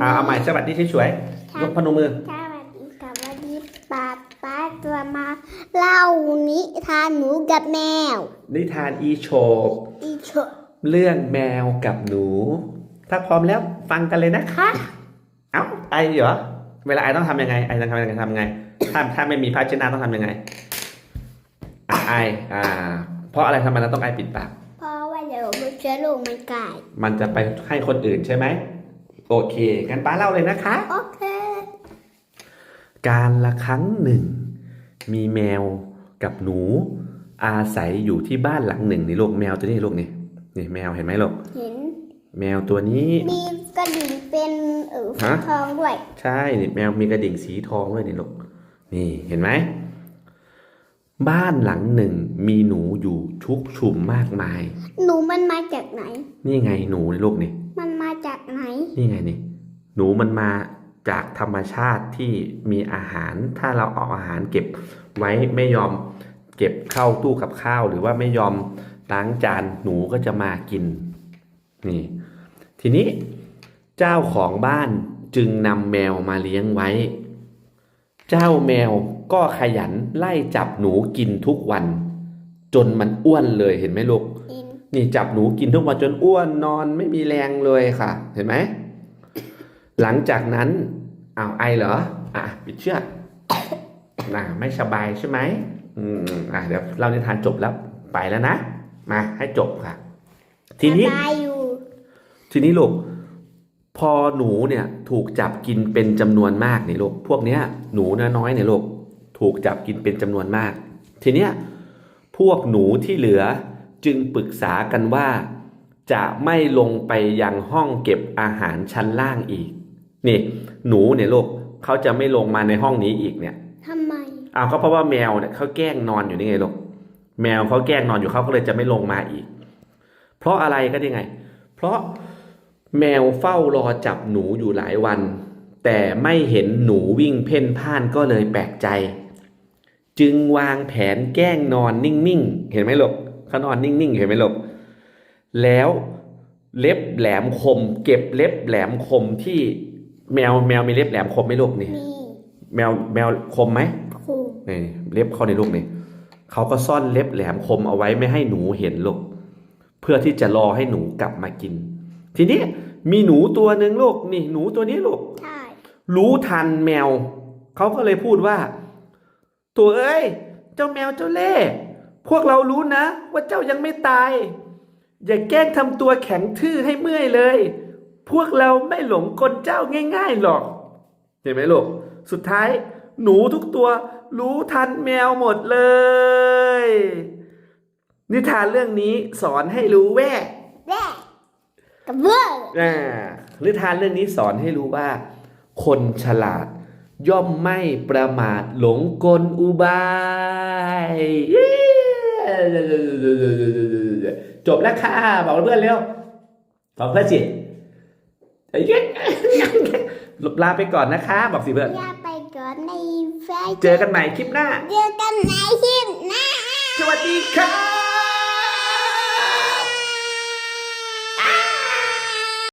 อ่าเอาใหม่สวัสดีสวยๆยกพนมมือ สวัสดีค่ะวันนี้ป้าป้าจะมาเล่านิทานหนูกับแมว นิทานอีโชบอีเฉอะเรื่องแมวกับหนู ถ้าพร้อมแล้วฟังกันเลยนะคะ เอ้าไอเหรอเวลาไอต้องทำยังไงไอต้องทำยังไงทำยังไง ถ้าถ้าไม่มีภาชนะต้องทำยังไงอะไออ่า เพราะอะไรทำไมเราต้องไอปิดปากเพราะว่าเดี๋ยวมันเชื้อโรคมันกลายมันจะไปให้คนอื่นใช่ไหม โอเค งั้นป้าเล่าเลยนะคะ โอเค การละครั้งหนึ่ง มีแมวกับหนู อาศัยอยู่ที่บ้านหลังหนึ่งนี่ลูกแมวตัวนี้ลูกนี่นี่แมวเห็นไหมลูกเห็น แมวตัวนี้ มีกระดิ่งเป็นเออฮะทองด้วย ใช่นี่แมวมีกระดิ่งสีทองด้วยนี่ลูกนี่เห็นไหมบ้านหลังหนึ่งมีหนูอยู่ชุกชุมมากมาย หนูมันมาจากไหน นี่ไงหนูนี่ลูกนี่ มันมาจากไหน นี่ไงนี่หนูมันมาจากธรรมชาติที่มีอาหาร ถ้าเราเอาอาหารเก็บไว้ไม่ยอมเก็บเข้าตู้กับข้าว หรือว่าไม่ยอมล้างจานหนูก็จะมากินนี่ทีนี้เจ้าของบ้านจึงนำแมวมาเลี้ยงไว้ เจ้าแมวก็ขยันไล่จับหนูกินทุกวัน จนมันอ้วนเลยเห็นไหมลูกอิ นนี่จับหนูกินทุกวันจนอ้วนนอนไม่มีแรงเลยค่ะ เห็นไหม หลังจากนั้นอ้าวไอเหรอ อะปิดเชือกน่ะไม่สบายใช่ไหมอืมอะเดี๋ยวเรานิทานจบแล้วไปแล้วนะ มาให้จบค่ะ ทีนี้สบายอยู่ทีนี้ลูกพอหนูเนี่ยถูกจับกินเป็นจำนวนมากนี่ลูกพวกเนี้ยหนูน้อยๆเนี่ยลูกถูกจับกินเป็นจำนวนมาก ทีเนี้ยพวกหนูที่เหลือ จึงปรึกษากันว่า จะไม่ลงไปยังห้องเก็บอาหารชั้นล่างอีก นี่ หนูเนี่ยลูกเขาจะไม่ลงมาในห้องนี้อีกเนี่ยทำไมอ้าวก็เพราะว่าแมวเนี่ยเขาแกล้งนอนอยู่นี่ไงลูกแมวเขาแกล้งนอนอยู่เขาก็เลยจะไม่ลงมาอีก เพราะอะไรก็ได้ไง เพราะแมวเฝ้ารอจับหนูอยู่หลายวัน แต่ไม่เห็นหนูวิ่งเพ่นพ่านก็เลยแปลกใจ จึงวางแผนแกล้งนอนนิ่งๆ เห็นไหมลูก เขานอนนิ่งๆเห็นไหมลูกแล้วเล็บแหลมคม เก็บเล็บแหลมคมที่แมวแมวมีเล็บแหลมคมไหมลูกนี่มีแมวแมวคมไหมครูนี่เล็บเขาในลูกนี่เขาก็ซ่อนเล็บแหลมคมเอาไว้ไม่ให้หนูเห็นลูกเพื่อที่จะรอให้หนูกลับมากิน ทีนี้มีหนูตัวหนึ่งลูกนี่ หนูตัวนี้ลูกใช่รู้ทันแมวเขาก็เลยพูดว่า ตัวเอ้ย เจ้าแมวเจ้าเล่ห์ พวกเรารู้นะ ว่าเจ้ายังไม่ตาย อย่าแกล้งทำตัวแข็งทื่อให้เมื่อยเลย พวกเราไม่หลงกลเจ้าง่าย ๆหรอก เห็นไหมลูก สุดท้ายหนูทุกตัวรู้ทันแมวหมดเลย นิทานเรื่องนี้สอนให้รู้แว่แร่กับเวอร์อ่านิทานเรื่องนี้สอนให้รู้ว่า คนฉลาดย่อมไม่ประมาทหลงกลอุบายเย้ จบแล้วค่ะบอกเพื่อนเร็วบอกเพื่อนสิลาไปก่อนนะคะ บอกสิเพื่อนลาไปก่อนในเฟเจอกันใหม่คลิปหน้า เจอกันใหม่คลิปหน้า สวัสดีค่ะ